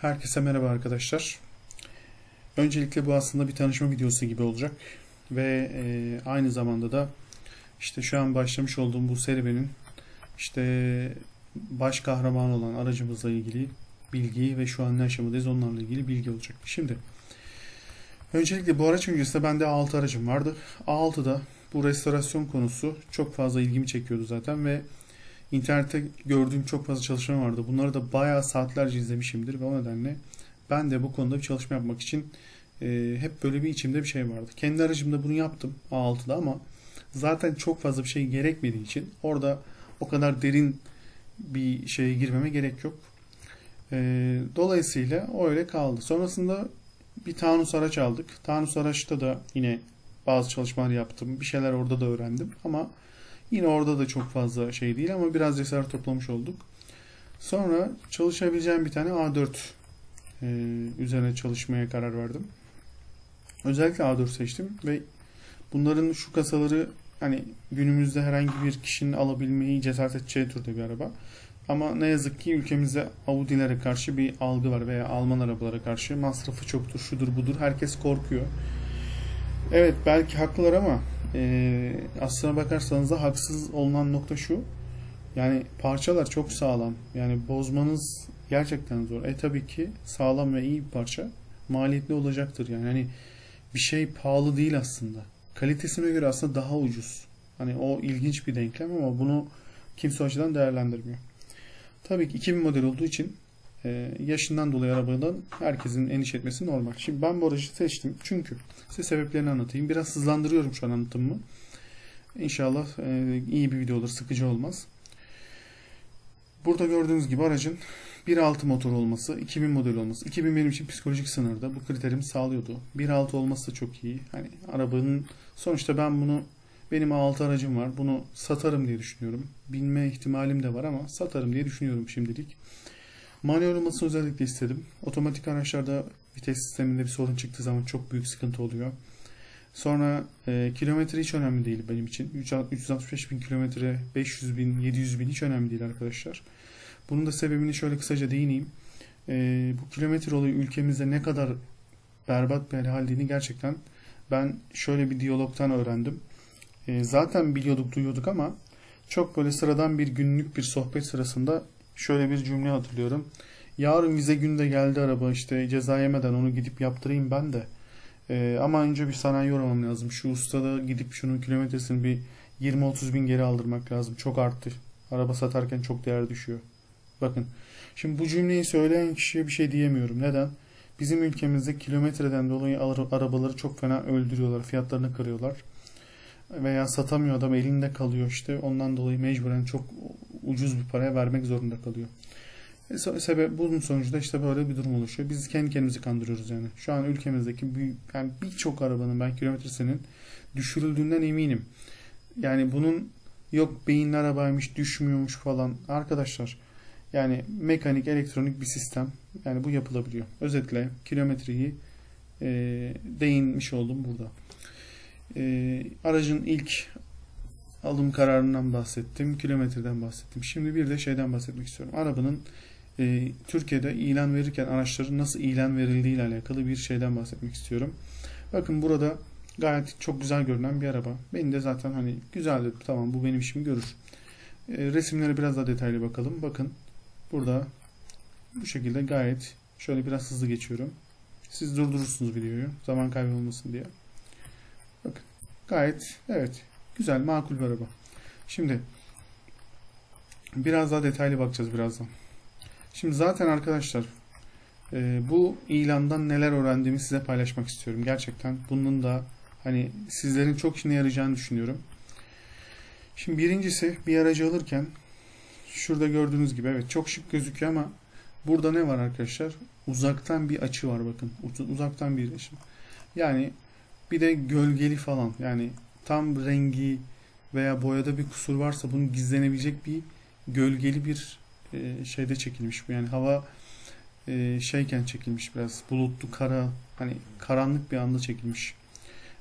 Herkese merhaba arkadaşlar. Öncelikle bu aslında bir tanışma videosu gibi olacak ve e, aynı zamanda da işte şu an başlamış olduğum bu serüvenin işte baş kahraman olan aracımızla ilgili bilgi ve şu an ne aşamadayız onlarla ilgili bilgi olacak. Şimdi öncelikle bu araç öncesinde bende A6 aracım vardı. A6'da bu restorasyon konusu çok fazla ilgimi çekiyordu zaten ve İnternette gördüğüm çok fazla çalışma vardı. Bunları da bayağı saatlerce izlemişimdir ve o nedenle ben de bu konuda bir çalışma yapmak için e, hep böyle bir içimde bir şey vardı. Kendi aracımda bunu yaptım A6'da ama zaten çok fazla bir şey gerekmediği için orada o kadar derin bir şeye girmeme gerek yok. E, dolayısıyla o öyle kaldı. Sonrasında bir Tanus araç aldık. Tanus araçta da yine bazı çalışmalar yaptım. Bir şeyler orada da öğrendim ama Yine orada da çok fazla şey değil ama biraz cesaret toplamış olduk. Sonra çalışabileceğim bir tane A4 e, üzerine çalışmaya karar verdim. Özellikle A4 seçtim ve bunların şu kasaları hani günümüzde herhangi bir kişinin alabilmeyi cesaret edeceği türde bir araba. Ama ne yazık ki ülkemizde Audi'lere karşı bir algı var veya Alman arabalara karşı masrafı çoktur, şudur budur. Herkes korkuyor. Evet belki haklılar ama e, aslına bakarsanız da haksız olunan nokta şu. Yani parçalar çok sağlam. Yani bozmanız gerçekten zor. E tabii ki sağlam ve iyi bir parça maliyetli olacaktır. Yani hani bir şey pahalı değil aslında. Kalitesine göre aslında daha ucuz. Hani o ilginç bir denklem ama bunu kimse açıdan değerlendirmiyor. Tabii ki 2000 model olduğu için e, yaşından dolayı arabadan herkesin endişe etmesi normal. Şimdi ben bu aracı seçtim çünkü size sebeplerini anlatayım. Biraz hızlandırıyorum şu an anlatımımı. İnşallah e, iyi bir video olur, sıkıcı olmaz. Burada gördüğünüz gibi aracın 1.6 motor olması, 2000 model olması. 2000 benim için psikolojik sınırda. Bu kriterimi sağlıyordu. 1.6 olması da çok iyi. Hani arabanın sonuçta ben bunu benim A6 aracım var. Bunu satarım diye düşünüyorum. Binme ihtimalim de var ama satarım diye düşünüyorum şimdilik. Manuel olmasını özellikle istedim. Otomatik araçlarda vites sisteminde bir sorun çıktığı zaman çok büyük sıkıntı oluyor. Sonra e, kilometre hiç önemli değil benim için. 365 bin kilometre, 500 bin, 700 bin hiç önemli değil arkadaşlar. Bunun da sebebini şöyle kısaca değineyim. E, bu kilometre olayı ülkemizde ne kadar berbat bir halini gerçekten ben şöyle bir diyalogtan öğrendim. E, zaten biliyorduk, duyuyorduk ama çok böyle sıradan bir günlük bir sohbet sırasında şöyle bir cümle hatırlıyorum. Yarın vize günde geldi araba işte ceza yemeden onu gidip yaptırayım ben de. Ee, ama önce bir sanayi uğramam lazım. Şu ustada gidip şunun kilometresini bir 20-30 bin geri aldırmak lazım. Çok arttı. Araba satarken çok değer düşüyor. Bakın. Şimdi bu cümleyi söyleyen kişiye bir şey diyemiyorum. Neden? Bizim ülkemizde kilometreden dolayı arabaları çok fena öldürüyorlar. Fiyatlarını kırıyorlar. Veya satamıyor adam elinde kalıyor işte. Ondan dolayı mecburen çok ucuz bir paraya vermek zorunda kalıyor. E, sebep bunun sonucunda işte böyle bir durum oluşuyor. Biz kendi kendimizi kandırıyoruz yani. Şu an ülkemizdeki büyük, yani birçok arabanın ben kilometresinin düşürüldüğünden eminim. Yani bunun yok beyinli arabaymış düşmüyormuş falan. Arkadaşlar yani mekanik elektronik bir sistem. Yani bu yapılabiliyor. Özetle kilometreyi e, değinmiş oldum burada. E, aracın ilk alım kararından bahsettim. Kilometreden bahsettim. Şimdi bir de şeyden bahsetmek istiyorum. Arabanın e, Türkiye'de ilan verirken araçların nasıl ilan verildiği ile alakalı bir şeyden bahsetmek istiyorum. Bakın burada gayet çok güzel görünen bir araba. Benim de zaten hani güzel dedim. Tamam bu benim işimi görür. E, resimlere biraz daha detaylı bakalım. Bakın burada bu şekilde gayet şöyle biraz hızlı geçiyorum. Siz durdurursunuz videoyu. Zaman kaybolmasın diye. Bakın gayet evet güzel makul bir araba. Şimdi biraz daha detaylı bakacağız birazdan. Şimdi zaten arkadaşlar e, bu ilandan neler öğrendiğimi size paylaşmak istiyorum. Gerçekten bunun da hani sizlerin çok işine yarayacağını düşünüyorum. Şimdi birincisi bir aracı alırken şurada gördüğünüz gibi evet çok şık gözüküyor ama burada ne var arkadaşlar? Uzaktan bir açı var bakın. Uzaktan bir açı. Yani bir de gölgeli falan. Yani tam rengi veya boyada bir kusur varsa bunun gizlenebilecek bir gölgeli bir e, şeyde çekilmiş bu. Yani hava e, şeyken çekilmiş biraz bulutlu kara hani karanlık bir anda çekilmiş.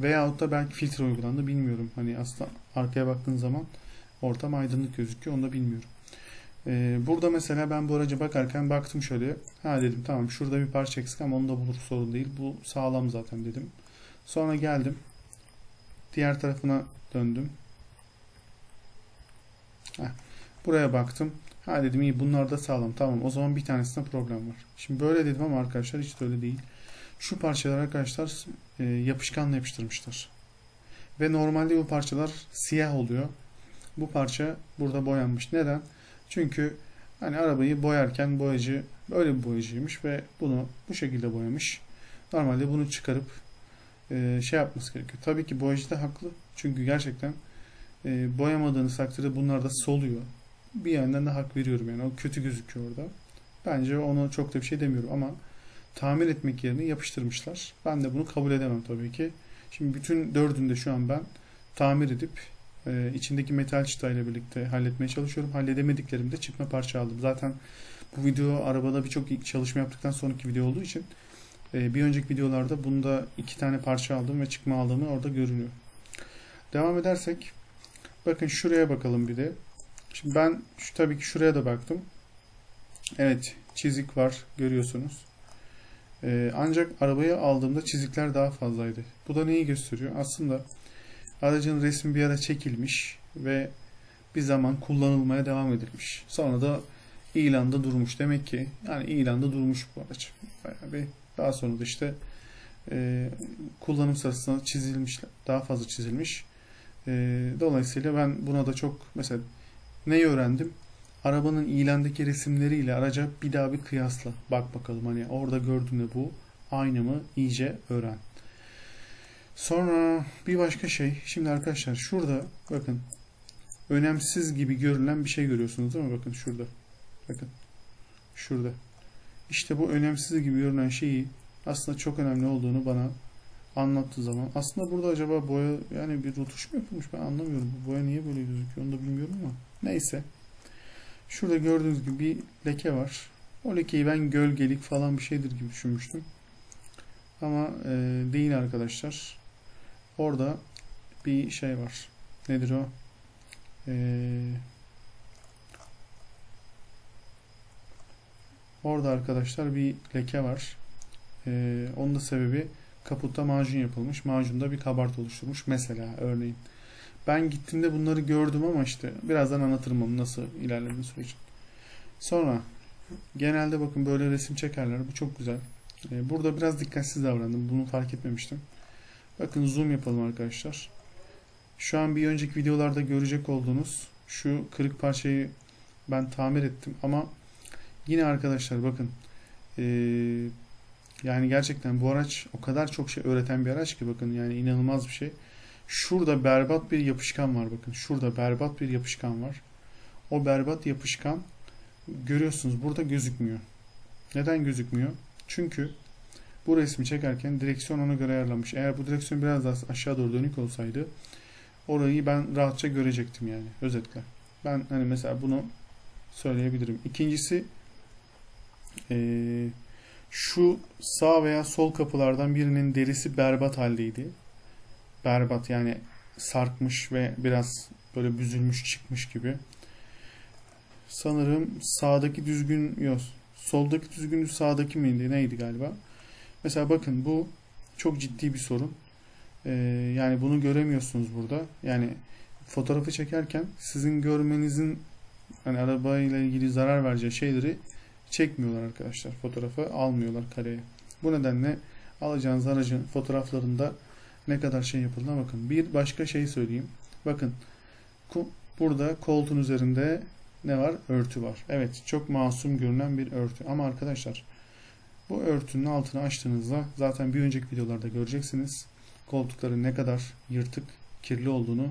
Veyahut da belki filtre uygulandı bilmiyorum. Hani aslında arkaya baktığın zaman ortam aydınlık gözüküyor onu da bilmiyorum. Ee, burada mesela ben bu araca bakarken baktım şöyle. Ha dedim tamam şurada bir parça eksik ama onu da bulur sorun değil. Bu sağlam zaten dedim. Sonra geldim. Diğer tarafına döndüm. Heh, buraya baktım. Ha dedim iyi bunlar da sağlam. Tamam o zaman bir tanesinde problem var. Şimdi böyle dedim ama arkadaşlar hiç de öyle değil. Şu parçalar arkadaşlar e, yapışkanla yapıştırmışlar. Ve normalde bu parçalar siyah oluyor. Bu parça burada boyanmış. Neden? Çünkü hani arabayı boyarken boyacı böyle bir boyacıymış ve bunu bu şekilde boyamış. Normalde bunu çıkarıp e, şey yapması gerekiyor. Tabii ki boyacı da haklı. Çünkü gerçekten e, boyamadığınız takdirde bunlar da soluyor. Bir yandan da hak veriyorum yani. O kötü gözüküyor orada. Bence ona çok da bir şey demiyorum ama tamir etmek yerine yapıştırmışlar. Ben de bunu kabul edemem tabii ki. Şimdi bütün dördünde şu an ben tamir edip e, içindeki metal çıtayla birlikte halletmeye çalışıyorum. Halledemediklerimde çıkma parça aldım. Zaten bu video arabada birçok çalışma yaptıktan sonraki video olduğu için bir önceki videolarda bunda iki tane parça aldım ve çıkma aldığımı orada görünüyor. Devam edersek bakın şuraya bakalım bir de. Şimdi ben şu, tabii ki şuraya da baktım. Evet çizik var görüyorsunuz. Ee, ancak arabayı aldığımda çizikler daha fazlaydı. Bu da neyi gösteriyor? Aslında aracın resmi bir ara çekilmiş ve bir zaman kullanılmaya devam edilmiş. Sonra da ilanda durmuş. Demek ki yani ilanda durmuş bu araç. Bayağı bir daha sonra da işte e, kullanım sırasında çizilmiş, daha fazla çizilmiş. E, dolayısıyla ben buna da çok mesela neyi öğrendim? Arabanın ilandaki resimleriyle araca bir daha bir kıyasla. Bak bakalım hani orada gördüğünde bu aynı mı iyice öğren. Sonra bir başka şey. Şimdi arkadaşlar şurada bakın önemsiz gibi görünen bir şey görüyorsunuz değil mi? Bakın şurada. Bakın. Şurada. İşte bu önemsiz gibi görünen şeyi aslında çok önemli olduğunu bana anlattığı zaman aslında burada acaba boya yani bir rutuş mu yapılmış ben anlamıyorum. Bu boya niye böyle gözüküyor onu da bilmiyorum ama neyse. Şurada gördüğünüz gibi bir leke var. O lekeyi ben gölgelik falan bir şeydir gibi düşünmüştüm. Ama e, değil arkadaşlar. Orada bir şey var. Nedir o? Ee, orada arkadaşlar bir leke var. Ee, onun da sebebi kaputta macun yapılmış. Macunda bir kabartı oluşturmuş. Mesela örneğin. Ben gittiğimde bunları gördüm ama işte birazdan anlatırım onu nasıl ilerlediğini sürecin. Sonra genelde bakın böyle resim çekerler. Bu çok güzel. Ee, burada biraz dikkatsiz davrandım. Bunu fark etmemiştim. Bakın zoom yapalım arkadaşlar. Şu an bir önceki videolarda görecek olduğunuz şu kırık parçayı ben tamir ettim ama yine arkadaşlar bakın ee, yani gerçekten bu araç o kadar çok şey öğreten bir araç ki bakın yani inanılmaz bir şey. Şurada berbat bir yapışkan var bakın. Şurada berbat bir yapışkan var. O berbat yapışkan görüyorsunuz burada gözükmüyor. Neden gözükmüyor? Çünkü bu resmi çekerken direksiyon ona göre ayarlanmış. Eğer bu direksiyon biraz daha aşağı doğru dönük olsaydı orayı ben rahatça görecektim yani özetle. Ben hani mesela bunu söyleyebilirim. İkincisi ee, şu sağ veya sol kapılardan birinin derisi berbat haldeydi. Berbat yani sarkmış ve biraz böyle büzülmüş çıkmış gibi. Sanırım sağdaki düzgün yok. Soldaki düzgün sağdaki miydi neydi galiba? Mesela bakın bu çok ciddi bir sorun. Ee, yani bunu göremiyorsunuz burada. Yani fotoğrafı çekerken sizin görmenizin hani arabayla ilgili zarar vereceği şeyleri çekmiyorlar arkadaşlar. Fotoğrafı almıyorlar kareye. Bu nedenle alacağınız aracın fotoğraflarında ne kadar şey yapıldığına bakın. Bir başka şey söyleyeyim. Bakın burada koltuğun üzerinde ne var? Örtü var. Evet çok masum görünen bir örtü. Ama arkadaşlar bu örtünün altını açtığınızda zaten bir önceki videolarda göreceksiniz. Koltukların ne kadar yırtık, kirli olduğunu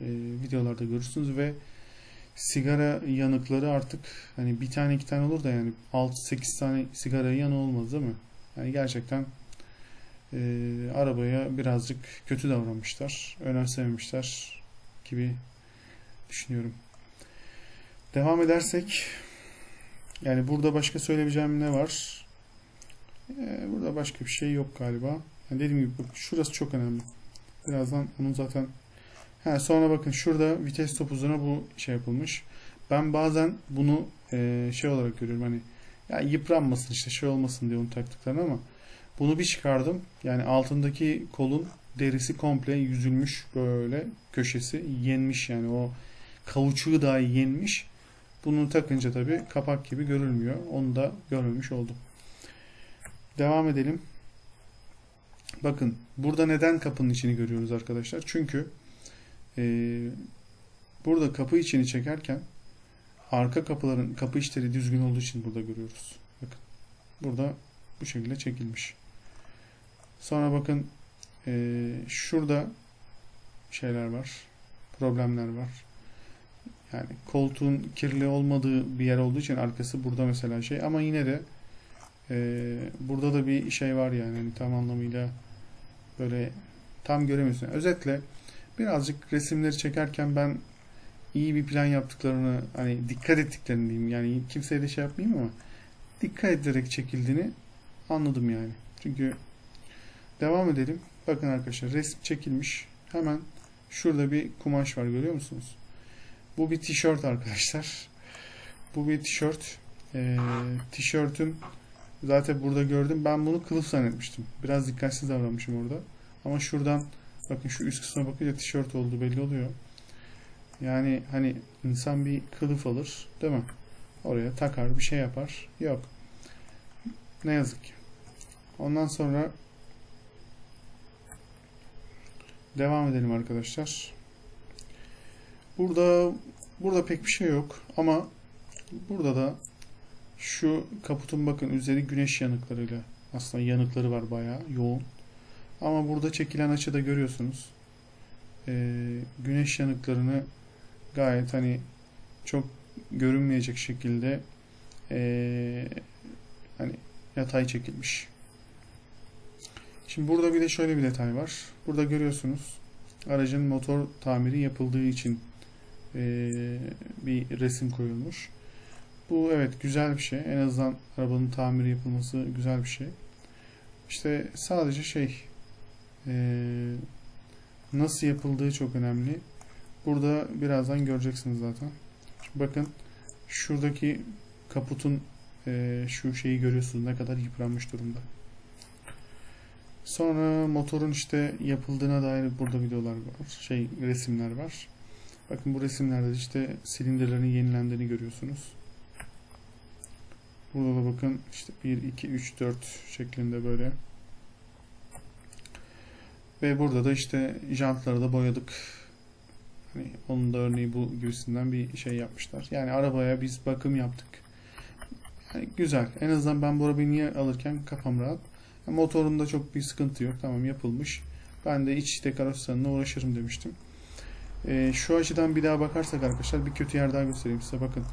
e, videolarda görürsünüz ve sigara yanıkları artık hani bir tane iki tane olur da yani 6-8 tane sigara yanı olmaz değil mi? Yani gerçekten e, arabaya birazcık kötü davranmışlar, önemsememişler gibi düşünüyorum. Devam edersek yani burada başka söyleyebileceğim ne var? Ee, burada başka bir şey yok galiba. Yani dediğim gibi şurası çok önemli. Birazdan onun zaten He, sonra bakın şurada vites topuzuna bu şey yapılmış. ben bazen bunu e, şey olarak görüyorum hani ya yıpranmasın işte şey olmasın diye onu taktıklarını ama bunu bir çıkardım. Yani altındaki kolun derisi komple yüzülmüş böyle köşesi yenmiş yani o kauçuğu dahi yenmiş. Bunu takınca tabii kapak gibi görülmüyor. Onu da görmemiş oldum. Devam edelim. Bakın burada neden kapının içini görüyoruz arkadaşlar? Çünkü e, burada kapı içini çekerken arka kapıların kapı içleri düzgün olduğu için burada görüyoruz. Bakın burada bu şekilde çekilmiş. Sonra bakın e, şurada şeyler var. Problemler var. Yani koltuğun kirli olmadığı bir yer olduğu için arkası burada mesela şey ama yine de e, burada da bir şey var yani hani tam anlamıyla böyle tam göremiyorsun. Özetle birazcık resimleri çekerken ben iyi bir plan yaptıklarını hani dikkat ettiklerini diyeyim. Yani kimseye de şey yapmayayım ama dikkat ederek çekildiğini anladım yani. Çünkü devam edelim. Bakın arkadaşlar resim çekilmiş. Hemen şurada bir kumaş var görüyor musunuz? Bu bir tişört arkadaşlar. Bu bir tişört. Ee, tişörtün zaten burada gördüm. Ben bunu kılıf zannetmiştim. Biraz dikkatsiz davranmışım orada. Ama şuradan bakın şu üst kısma bakınca tişört olduğu belli oluyor. Yani hani insan bir kılıf alır değil mi? Oraya takar bir şey yapar. Yok. Ne yazık ki. Ondan sonra devam edelim arkadaşlar. Burada burada pek bir şey yok ama burada da şu kaputun bakın üzeri güneş yanıklarıyla aslında yanıkları var bayağı yoğun. Ama burada çekilen açıda görüyorsunuz. Ee, güneş yanıklarını gayet hani çok görünmeyecek şekilde ee, hani yatay çekilmiş. Şimdi burada bir de şöyle bir detay var. Burada görüyorsunuz aracın motor tamiri yapıldığı için ee, bir resim koyulmuş. Bu evet güzel bir şey. En azından arabanın tamiri yapılması güzel bir şey. İşte sadece şey nasıl yapıldığı çok önemli. Burada birazdan göreceksiniz zaten. Bakın şuradaki kaputun e, şu şeyi görüyorsunuz ne kadar yıpranmış durumda. Sonra motorun işte yapıldığına dair burada videolar var. Şey resimler var. Bakın bu resimlerde işte silindirlerin yenilendiğini görüyorsunuz. Burada da bakın işte 1, 2, 3, 4 şeklinde böyle. Ve burada da işte jantları da boyadık. Hani onun da örneği bu gibisinden bir şey yapmışlar. Yani arabaya biz bakım yaptık. Yani güzel. En azından ben bu arabayı niye alırken kafam rahat. Motorunda çok bir sıkıntı yok. Tamam yapılmış. Ben de iç dekorasyonuna uğraşırım demiştim. Ee, şu açıdan bir daha bakarsak arkadaşlar bir kötü yer daha göstereyim size. Bakın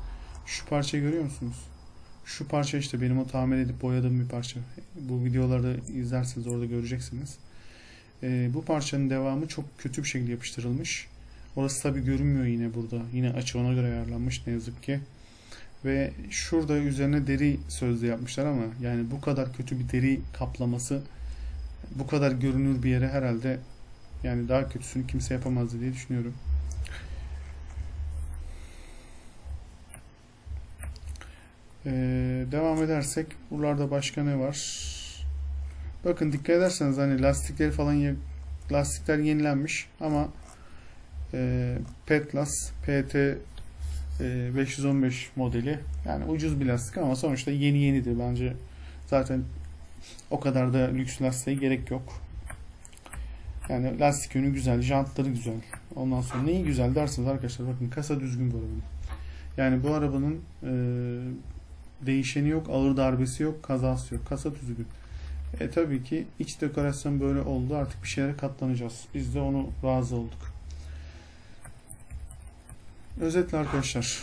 şu parçayı görüyor musunuz? Şu parça işte benim o tamir edip boyadığım bir parça. Bu videoları izlerseniz orada göreceksiniz. Ee, bu parçanın devamı çok kötü bir şekilde yapıştırılmış. Orası tabi görünmüyor yine burada. Yine açı ona göre ayarlanmış ne yazık ki. Ve şurada üzerine deri sözlü yapmışlar ama yani bu kadar kötü bir deri kaplaması bu kadar görünür bir yere herhalde yani daha kötüsünü kimse yapamazdı diye düşünüyorum. Ee, devam edersek buralarda başka ne var? Bakın dikkat ederseniz hani lastikleri falan lastikler yenilenmiş ama e, Petlas PT e, 515 modeli yani ucuz bir lastik ama sonuçta yeni yenidir bence zaten o kadar da lüks lastiğe gerek yok. Yani lastik yönü güzel, jantları güzel. Ondan sonra neyi güzel derseniz arkadaşlar bakın kasa düzgün bu arabanın. Yani bu arabanın e, değişeni yok, ağır darbesi yok, kazası yok. Kasa düzgün. E tabii ki iç dekorasyon böyle oldu. Artık bir şeylere katlanacağız. Biz de onu razı olduk. Özetle arkadaşlar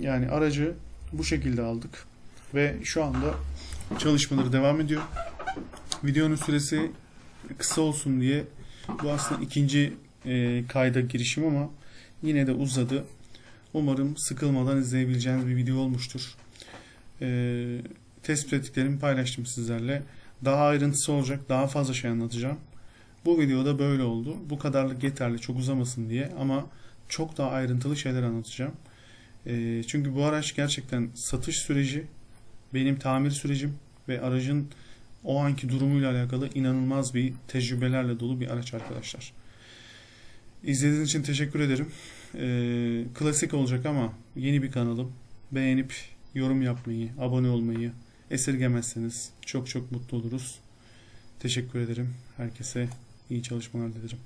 yani aracı bu şekilde aldık ve şu anda çalışmaları devam ediyor. Videonun süresi kısa olsun diye bu aslında ikinci e, kayda girişim ama yine de uzadı. Umarım sıkılmadan izleyebileceğiniz bir video olmuştur. E, tespit ettiklerimi paylaştım sizlerle. Daha ayrıntısı olacak, daha fazla şey anlatacağım. Bu videoda böyle oldu. Bu kadarlık yeterli, çok uzamasın diye ama çok daha ayrıntılı şeyler anlatacağım. E, çünkü bu araç gerçekten satış süreci, benim tamir sürecim ve aracın o anki durumuyla alakalı inanılmaz bir tecrübelerle dolu bir araç arkadaşlar. İzlediğiniz için teşekkür ederim. Ee, klasik olacak ama yeni bir kanalım. Beğenip yorum yapmayı, abone olmayı esirgemezseniz çok çok mutlu oluruz. Teşekkür ederim. Herkese iyi çalışmalar dilerim.